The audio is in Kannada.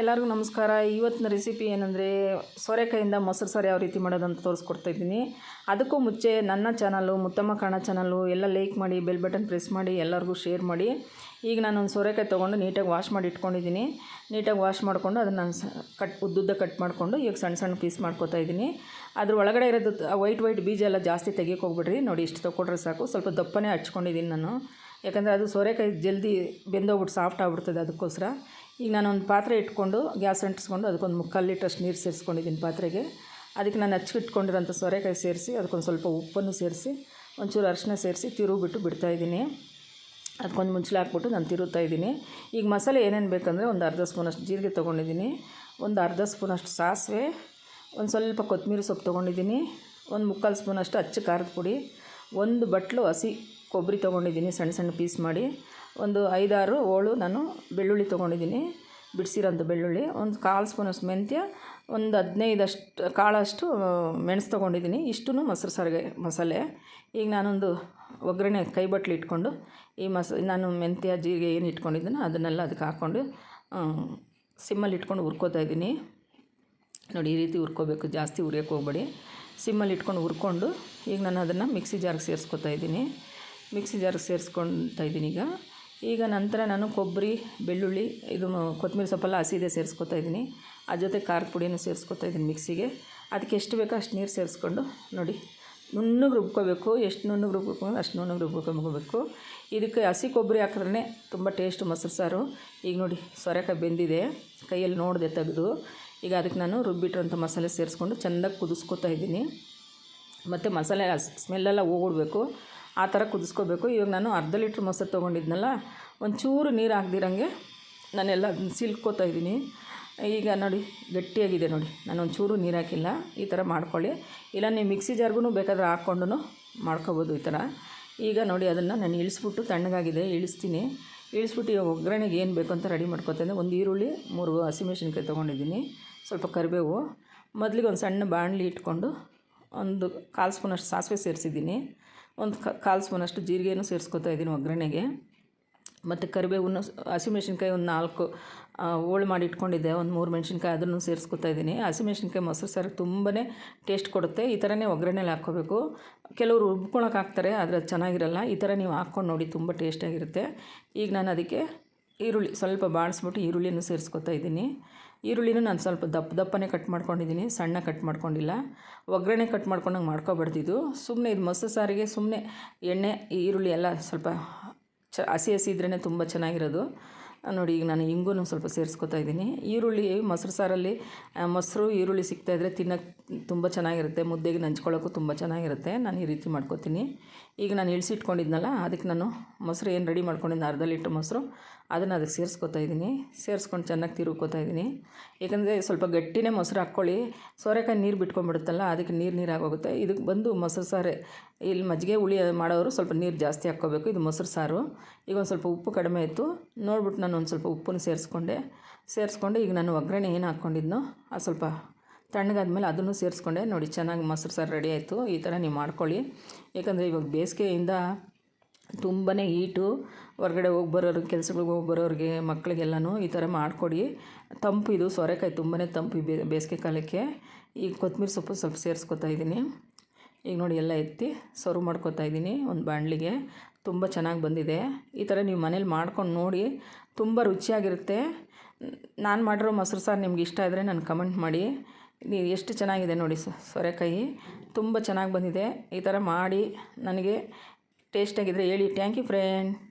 ಎಲ್ಲರಿಗೂ ನಮಸ್ಕಾರ. ಇವತ್ತಿನ ರೆಸಿಪಿ ಏನಂದರೆ ಸೋರೆಕಾಯಿಂದ ಮೊಸರು ಸಾರು ಯಾವ ರೀತಿ ಮಾಡೋದಂತ ತೋರಿಸ್ಕೊಡ್ತಾ ಇದ್ದೀನಿ. ಅದಕ್ಕೂ ಮುಂಚೆ ನನ್ನ ಚಾನಲ್ಲು ಮುತ್ತಮ್ಮ ಕಾಣ ಚಾನಲ್ಲು ಎಲ್ಲ ಲೈಕ್ ಮಾಡಿ ಬೆಲ್ ಬಟನ್ ಪ್ರೆಸ್ ಮಾಡಿ ಎಲ್ಲರಿಗೂ ಶೇರ್ ಮಾಡಿ. ಈಗ ನಾನು ಒಂದು ಸೋರೆಕಾಯಿ ತೊಗೊಂಡು ನೀಟಾಗಿ ವಾಶ್ ಮಾಡಿ ಇಟ್ಕೊಂಡಿದ್ದೀನಿ. ನೀಟಾಗಿ ವಾಶ್ ಮಾಡಿಕೊಂಡು ಅದನ್ನು ನಾನು ಕಟ್ ಉದ್ದುದ್ದ ಕಟ್ ಮಾಡಿಕೊಂಡು ಈಗ ಸಣ್ಣ ಸಣ್ಣ ಪೀಸ್ ಮಾಡ್ಕೊತಾ ಇದ್ದೀನಿ. ಅದ್ರ ಒಳಗಡೆ ಇರೋದು ವೈಟ್ ವೈಟ್ ಬೀಜ ಎಲ್ಲ ಜಾಸ್ತಿ ತೆಗಿಯೋಕೆ ಹೋಗ್ಬಿಡ್ರಿ. ನೋಡಿ ಇಷ್ಟು ತೊಗೊಂಡ್ರೆ ಸಾಕು. ಸ್ವಲ್ಪ ದಪ್ಪನೇ ಹಚ್ಕೊಂಡಿದ್ದೀನಿ ನಾನು. ಯಾಕಂದರೆ ಅದು ಸೋರೆಕಾಯಿ ಜಲ್ದಿ ಬೆಂದೋಗ್ಬಿಟ್ಟು ಸಾಫ್ಟ್ ಆಗ್ಬಿಡ್ತದೆ ಅದಕ್ಕೋಸ್ಕರ. ಈಗ ನಾನು ಒಂದು ಪಾತ್ರೆ ಇಟ್ಕೊಂಡು ಗ್ಯಾಸ್ ಅಂಟಿಸ್ಕೊಂಡು ಅದಕ್ಕೊಂದು ಮುಕ್ಕಾಲು ಲೀಟ್ರಷ್ಟು ನೀರು ಸೇರಿಸ್ಕೊಂಡಿದ್ದೀನಿ ಪಾತ್ರೆಗೆ. ಅದಕ್ಕೆ ನಾನು ಹಚ್ಚಿಟ್ಕೊಂಡಿರೋಂಥ ಸೊರೆಕಾಯಿ ಸೇರಿಸಿ, ಅದಕ್ಕೊಂದು ಸ್ವಲ್ಪ ಉಪ್ಪನ್ನು ಸೇರಿಸಿ, ಒಂಚೂರು ಅರಿಶಿನ ಸೇರಿಸಿ ತಿರುಗಿಬಿಟ್ಟು ಬಿಡ್ತಾಯಿದ್ದೀನಿ ಅದಕ್ಕೊಂದು ಮುಂಚೆ ಹಾಕ್ಬಿಟ್ಟು ನಾನು ತಿರುತ್ತಾ ಇದ್ದೀನಿ. ಈಗ ಮಸಾಲೆ ಏನೇನು ಬೇಕಂದರೆ ಒಂದು ಅರ್ಧ ಸ್ಪೂನಷ್ಟು ಜೀರಿಗೆ ತೊಗೊಂಡಿದ್ದೀನಿ, ಒಂದು ಅರ್ಧ ಸ್ಪೂನಷ್ಟು ಸಾಸಿವೆ, ಒಂದು ಸ್ವಲ್ಪ ಕೊತ್ತಂಬರಿ ಸೊಪ್ಪು ತೊಗೊಂಡಿದ್ದೀನಿ, ಒಂದು ಮುಕ್ಕಾಲು ಸ್ಪೂನಷ್ಟು ಅಚ್ಚ ಖಾರದ ಪುಡಿ, ಒಂದು ಬಟ್ಲು ಹಸಿ ಕೊಬ್ಬರಿ ತೊಗೊಂಡಿದ್ದೀನಿ, ಸಣ್ಣ ಸಣ್ಣ ಪೀಸ್ ಮಾಡಿ. ಒಂದು ಐದಾರು ಹೋಳು ನಾನು ಬೆಳ್ಳುಳ್ಳಿ ತೊಗೊಂಡಿದ್ದೀನಿ, ಬಿಡಿಸಿರೋಂಥ ಬೆಳ್ಳುಳ್ಳಿ. ಒಂದು ಕಾಲು ಸ್ಪೂನಷ್ಟು ಮೆಂತ್ಯ ಒಂದು ಹದಿನೈದಷ್ಟು, ಕಾಳಷ್ಟು ಮೆಣಸು ತೊಗೊಂಡಿದ್ದೀನಿ. ಇಷ್ಟೂ ಮೊಸರು ಸಾರಿಗೆ, ಮಸಾಲೆ. ಈಗ ನಾನೊಂದು ಒಗ್ಗರಣೆ ಕೈ ಬಟ್ಲು ಇಟ್ಕೊಂಡು, ಈ ಮಸ, ನಾನು ಮೆಂತ್ಯ, ಜೀರಿಗೆ ಏನು ಇಟ್ಕೊಂಡಿದ್ದೀನೋ ಅದನ್ನೆಲ್ಲ ಅದಕ್ಕೆ ಹಾಕ್ಕೊಂಡು ಸಿಮ್ಮಲ್ಲಿ ಇಟ್ಕೊಂಡು ಹುರ್ಕೋತಾ ಇದ್ದೀನಿ. ನೋಡಿ, ಈ ರೀತಿ ಹುರ್ಕೋಬೇಕು, ಜಾಸ್ತಿ ಹುರಿಯೋಕೆ ಹೋಗ್ಬೇಡಿ. ಸಿಮ್ಮಲ್ಲಿ ಇಟ್ಕೊಂಡು ಹುರ್ಕೊಂಡು, ಈಗ ನಾನು ಅದನ್ನು ಮಿಕ್ಸಿ ಜಾರ್ಗೆ ಸೇರಿಸ್ಕೊತಾ ಇದ್ದೀನಿ. ಮಿಕ್ಸಿ ಜಾರ್ಗೆ ಸೇರಿಸ್ಕೊತಾ ಇದ್ದೀನಿ ಈಗ. ಈಗ ನಂತರ ನಾನು ಕೊಬ್ಬರಿ, ಬೆಳ್ಳುಳ್ಳಿ, ಇದು ಕೊತ್ತಂಬರಿ ಸೊಪ್ಪೆಲ್ಲ ಹಸಿದೆ ಸೇರಿಸ್ಕೊತಾ ಇದ್ದೀನಿ. ಅದ್ರ ಜೊತೆ ಖಾರದ ಪುಡಿನೂ ಸೇರಿಸ್ಕೊತಾ ಇದ್ದೀನಿ ಮಿಕ್ಸಿಗೆ. ಅದಕ್ಕೆ ಎಷ್ಟು ಬೇಕೋ ಅಷ್ಟು ನೀರು ಸೇರಿಸ್ಕೊಂಡು ನೋಡಿ. ನುಣ್ಣಗೆ ರುಬ್ಕೋಬೇಕು. ಎಷ್ಟು ನುಣ್ಣಗೆ ರುಬ್ಬೇಕು ಅಷ್ಟು ನುಣ್ಣಗೆ ರುಬ್ಕೊಬೇಕು. ಇದಕ್ಕೆ ಹಸಿ ಕೊಬ್ಬರಿ ಹಾಕಿದ್ರೆ ತುಂಬ ಟೇಸ್ಟ್ ಮೊಸರು ಸಾರು. ಈಗ ನೋಡಿ, ಸೊರೆಕಾಯಿ ಬೆಂದಿದೆ. ಕೈಯಲ್ಲಿ ನೋಡಿದೆ ತೆಗೆದು. ಈಗ ಅದಕ್ಕೆ ನಾನು ರುಬ್ಬಿಟ್ಟಿರೋಂಥ ಮಸಾಲೆ ಸೇರಿಸ್ಕೊಂಡು ಚೆಂದಾಗಿ ಕುದಿಸ್ಕೊತಾ ಇದ್ದೀನಿ. ಮತ್ತು ಮಸಾಲೆ ಸ್ಮೆಲ್ಲೆಲ್ಲ ಹೋಗ್ಬಿಡ್ಬೇಕು. ಆ ಥರ ಕುದಿಸ್ಕೋಬೇಕು. ಇವಾಗ ನಾನು ಅರ್ಧ ಲೀಟ್ರ್ ಮೊಸರು ತೊಗೊಂಡಿದ್ನಲ್ಲ, ಒಂಚೂರು ನೀರು ಹಾಕ್ದಿರಂಗೆ ನಾನೆಲ್ಲ ಅದನ್ನ ಸಿಲ್ಕೋತಾ ಇದ್ದೀನಿ. ಈಗ ನೋಡಿ, ಗಟ್ಟಿಯಾಗಿದೆ ನೋಡಿ. ನಾನು ಒಂಚೂರು ನೀರು ಹಾಕಿಲ್ಲ. ಈ ಥರ ಮಾಡ್ಕೊಳ್ಳಿ. ಇಲ್ಲ, ನೀವು ಮಿಕ್ಸಿ ಜಾರ್ಗೂ ಬೇಕಾದ್ರೆ ಹಾಕ್ಕೊಂಡು ಮಾಡ್ಕೊಬೋದು ಈ ಥರ. ಈಗ ನೋಡಿ, ಅದನ್ನು ನಾನು ಇಳಿಸ್ಬಿಟ್ಟು ತಣ್ಣಗಾಗಿದೆ, ಇಳಿಸ್ತೀನಿ. ಇಳಿಸ್ಬಿಟ್ಟು ಇವಾಗ ಒಗ್ಗರಣೆಗೆ ಏನು ಬೇಕು ಅಂತ ರೆಡಿ ಮಾಡ್ಕೋತೇನೆ ಒಂದು ಈರುಳ್ಳಿ, ಮೂರು ಹಸಿಮೆಣ್ಸಿನ್ಕಾಯಿ ತೊಗೊಂಡಿದ್ದೀನಿ. ಸ್ವಲ್ಪ ಕರಿಬೇವು. ಮೊದಲಿಗೆ ಒಂದು ಸಣ್ಣ ಬಾಣಲಿ ಇಟ್ಕೊಂಡು ಒಂದು ಕಾಲು ಸ್ಪೂನಷ್ಟು ಸಾಸಿವೆ ಸೇರಿಸಿದ್ದೀನಿ. ಒಂದು ಕಾಲು ಸ್ಪೂನಷ್ಟು ಜೀರಿಗೆಯನ್ನು ಸೇರಿಸ್ಕೊತಾ ಇದ್ದೀನಿ ಒಗ್ಗರಣೆಗೆ. ಮತ್ತು ಕರಿಬೇವನ್ನು ಹಸಿಮೆಣ್ಸಿನ್ಕಾಯಿ ಒಂದು ನಾಲ್ಕು ಹೋಳು ಮಾಡಿ ಇಟ್ಕೊಂಡಿದ್ದೆ. ಒಂದು ಮೂರು ಮೆಣಸಿನ್ಕಾಯಿ ಅದನ್ನು ಸೇರಿಸ್ಕೊತಾ ಇದ್ದೀನಿ. ಹಸಿಮೆಣ್ಸಿನ್ಕಾಯಿ ಮೊಸರು ಸಾರು ತುಂಬನೇ ಟೇಸ್ಟ್ ಕೊಡುತ್ತೆ. ಈ ಥರನೇ ಒಗ್ಗರಣೆಲಿ ಹಾಕ್ಕೋಬೇಕು. ಕೆಲವರು ರುಬ್ಕೊಳಕ್ಕೆ ಹಾಕ್ತಾರೆ, ಆದರೆ ಅದು ಚೆನ್ನಾಗಿರಲ್ಲ. ಈ ಥರ ನೀವು ಹಾಕ್ಕೊಂಡು ನೋಡಿ, ತುಂಬ ಟೇಸ್ಟಾಗಿರುತ್ತೆ. ಈಗ ನಾನು ಅದಕ್ಕೆ ಈರುಳ್ಳಿ ಸ್ವಲ್ಪ ಬಾಡಿಸ್ಬಿಟ್ಟು ಈರುಳ್ಳಿನೂ ಸೇರಿಸ್ಕೊತಾ ಇದ್ದೀನಿ. ಈರುಳ್ಳಿನೂ ನಾನು ಸ್ವಲ್ಪ ದಪ್ಪ ದಪ್ಪನೇ ಕಟ್ ಮಾಡ್ಕೊಂಡಿದ್ದೀನಿ. ಸಣ್ಣ ಕಟ್ ಮಾಡ್ಕೊಂಡಿಲ್ಲ. ಒಗ್ಗರಣೆ ಕಟ್ ಮಾಡ್ಕೊಂಡಂಗೆ ಮಾಡ್ಕೊಬಾರ್ದಿದ್ದು ಸುಮ್ಮನೆ ಇದು ಮೊಸರು ಸಾರಿಗೆ ಸುಮ್ಮನೆ ಎಣ್ಣೆ, ಈರುಳ್ಳಿ ಎಲ್ಲ ಸ್ವಲ್ಪ ಚ ಹಸಿ ಹಸಿ ಇದ್ರೇ ತುಂಬ ಚೆನ್ನಾಗಿರೋದು. ನೋಡಿ ಈಗ ನಾನು ಹಿಂಗೂ ಸ್ವಲ್ಪ ಸೇರಿಸ್ಕೊತಾ ಇದ್ದೀನಿ. ಈರುಳ್ಳಿ, ಮೊಸರು ಸಾರಲ್ಲಿ ಮೊಸರು, ಈರುಳ್ಳಿ ಸಿಗ್ತಾಯಿದ್ರೆ ತಿನ್ನೋಕ್ಕೆ ತುಂಬ ಚೆನ್ನಾಗಿರುತ್ತೆ. ಮುದ್ದೆಗೆ ನಂಚ್ಕೊಳ್ಳೋಕ್ಕೂ ತುಂಬ ಚೆನ್ನಾಗಿರುತ್ತೆ. ನಾನು ಈ ರೀತಿ ಮಾಡ್ಕೊತೀನಿ. ಈಗ ನಾನು ಇಳಿಸಿಟ್ಕೊಂಡಿದ್ನಲ್ಲ ಅದಕ್ಕೆ ನಾನು ಮೊಸರು ಏನು ರೆಡಿ ಮಾಡ್ಕೊಂಡಿದ್ದೆ ಅರ್ಧ ಲೀಟ್ರ್ ಮೊಸರು, ಅದನ್ನು ಅದಕ್ಕೆ ಸೇರಿಸ್ಕೊತಾ ಇದ್ದೀನಿ. ಸೇರಿಸ್ಕೊಂಡು ಚೆನ್ನಾಗಿ ತಿರುಗ್ಕೊತಾ ಇದ್ದೀನಿ. ಏಕೆಂದರೆ ಸ್ವಲ್ಪ ಗಟ್ಟಿನೇ ಮೊಸರು ಹಾಕ್ಕೊಳ್ಳಿ. ಸೋರೆಕಾಯಿ ನೀರು ಬಿಟ್ಕೊಂಡ್ಬಿಡುತ್ತಲ್ಲ, ಅದಕ್ಕೆ ನೀರು ನೀರು ಆಗೋಗುತ್ತೆ ಇದಕ್ಕೆ ಬಂದು ಮೊಸರು ಸಾರೆ, ಇಲ್ಲಿ ಮಜ್ಜಿಗೆ ಹುಳಿ ಮಾಡೋರು ಸ್ವಲ್ಪ ನೀರು ಜಾಸ್ತಿ ಹಾಕ್ಕೋಬೇಕು. ಇದು ಮೊಸರು ಸಾರು. ಈಗ ಒಂದು ಸ್ವಲ್ಪ ಉಪ್ಪು ಕಡಿಮೆ ಇತ್ತು. ನೋಡ್ಬಿಟ್ಟು ನಾನು ಒಂದು ಸ್ವಲ್ಪ ಉಪ್ಪನ್ನು ಸೇರಿಸ್ಕೊಂಡೆ. ಸೇರಿಸ್ಕೊಂಡು ಈಗ ನಾನು ಒಗ್ಗರಣೆ ಏನು ಹಾಕ್ಕೊಂಡಿದ್ನೋ, ಅದು ಸ್ವಲ್ಪ ತಣ್ಣಗಾದ್ಮೇಲೆ ಅದನ್ನು ಸೇರಿಸ್ಕೊಂಡೆ. ನೋಡಿ, ಚೆನ್ನಾಗಿ ಮೊಸರು ಸಾರು ರೆಡಿ ಆಯಿತು. ಈ ಥರ ನೀವು ಮಾಡ್ಕೊಳ್ಳಿ. ಯಾಕಂದರೆ ಇವಾಗ ಬೇಸಿಗೆಯಿಂದ ತುಂಬಾ ಹೀಟು ಹೊರಗಡೆ ಹೋಗಿ ಬರೋರಿಗೆ ಕೆಲ್ಸಗಳಿಗೆ ಹೋಗಿ ಬರೋರಿಗೆ ಮಕ್ಕಳಿಗೆಲ್ಲನೂ ಈ ಥರ ಮಾಡಿಕೊಡಿ. ತಂಪು ಇದು ಸೋರೆಕಾಯಿ ತುಂಬಾ ತಂಪು ಬೇಸಿಗೆ ಕಾಲಕ್ಕೆ. ಈಗ ಕೊತ್ತಂಬರಿ ಸೊಪ್ಪು ಸ್ವಲ್ಪ ಸೇರಿಸ್ಕೊತಾ ಇದ್ದೀನಿ. ಈಗ ನೋಡಿ, ಎಲ್ಲ ಎತ್ತಿ ಸರ್ವ್ ಮಾಡ್ಕೊತಾ ಇದ್ದೀನಿ ಒಂದು ಬಾಣಲಿಗೆ. ತುಂಬ ಚೆನ್ನಾಗಿ ಬಂದಿದೆ. ಈ ಥರ ನೀವು ಮನೇಲಿ ಮಾಡ್ಕೊಂಡು ನೋಡಿ, ತುಂಬ ರುಚಿಯಾಗಿರುತ್ತೆ. ನಾನು ಮಾಡಿರೋ ಮೊಸರು ಸಾರು ನಿಮ್ಗೆ ಇಷ್ಟ ಆದರೆ ನಾನು ಕಮೆಂಟ್ ಮಾಡಿ. ನೀವು ಎಷ್ಟು ಚೆನ್ನಾಗಿದೆ ನೋಡಿ ಸೋರೆಕಾಯಿ ತುಂಬ ಚೆನ್ನಾಗಿ ಬಂದಿದೆ. ಈ ಥರ ಮಾಡಿ ನನಗೆ ಟೇಸ್ಟಾಗಿದ್ದರೆ ಹೇಳಿ. Thank you friend